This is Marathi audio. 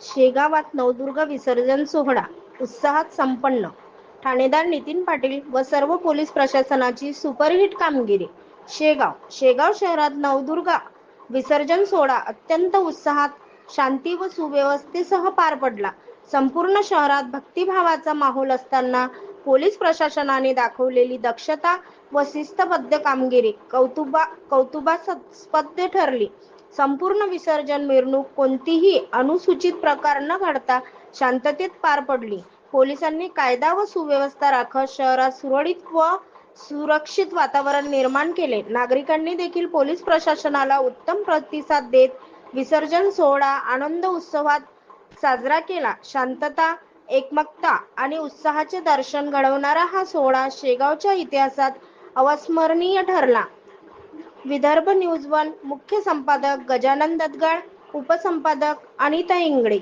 शेगावात नवदुर्ग विसर्जन सोहळा. उत्साहात संपन्न. ठाणेदार नितीन पाटील व सर्व पोलीस प्रशासनाची सुपरहिट कामगिरी. शेगाव शेगाव शहरात नवदुर्गा विसर्जन सोहळा अत्यंत उत्साहात शांती व सुव्यवस्थेसह पार पडला. संपूर्ण शहरात भक्तिभावाचा माहोल असताना पोलीस प्रशासनाने दाखवलेली दक्षता व शिस्तबद्ध कामगिरी कौतुबा कौतुबास्पद ठरली. संपूर्ण विसर्जन मिरवणूक कोणतीही अनुसूचित प्रकार न घडता शांततेत पार पडली. पोलिसांनी कायदा व सुव्यवस्था राखत शहरात सुरळीत व सुरक्षित वातावरण निर्माण केले. नागरिकांनी देखील पोलीस प्रशासनाला उत्तम प्रतिसाद देत विसर्जन सोहळा आनंद उत्सवात साजरा केला. शांतता एकमकता आणि उत्साहाचे दर्शन घडवणारा हा सोहळा शेगावच्या इतिहासात अविस्मरणीय ठरला. विदर्भ न्यूज वन मुख्य संपादक गजानन ददगाळ उपसंपादक अनिता इंगळे.